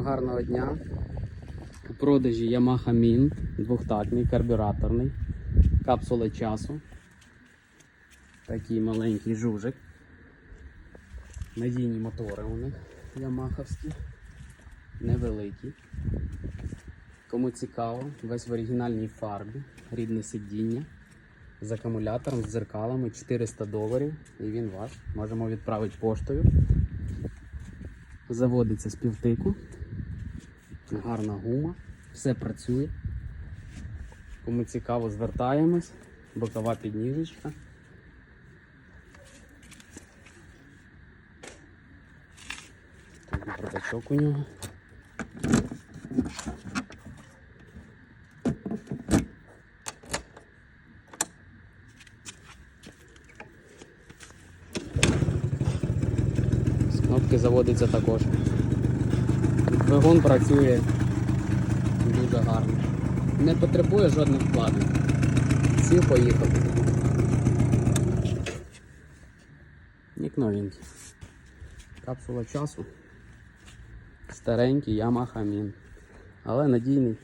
Гарного дня. У продажі Yamaha Min, двохтактний, карбюраторний, капсули часу. Такий маленький жужик. Надійні мотори у них ямаховські, невеликі. Кому цікаво, весь в оригінальній фарбі, рідне сидіння з акумулятором, з дзеркалами 400 доларів. І він ваш. Можемо відправити поштою. Заводиться з півтику. Гарна гума, все працює. Кому цікаво, звертаємось. Бокова підніжечка. Такий протачок у нього. З кнопки заводиться також. Двигун працює дуже гарно. Не потребує жодних вкладень. Сів поїхав. Як новенький. Капсула часу. Старенький Yamaha Min. Але надійний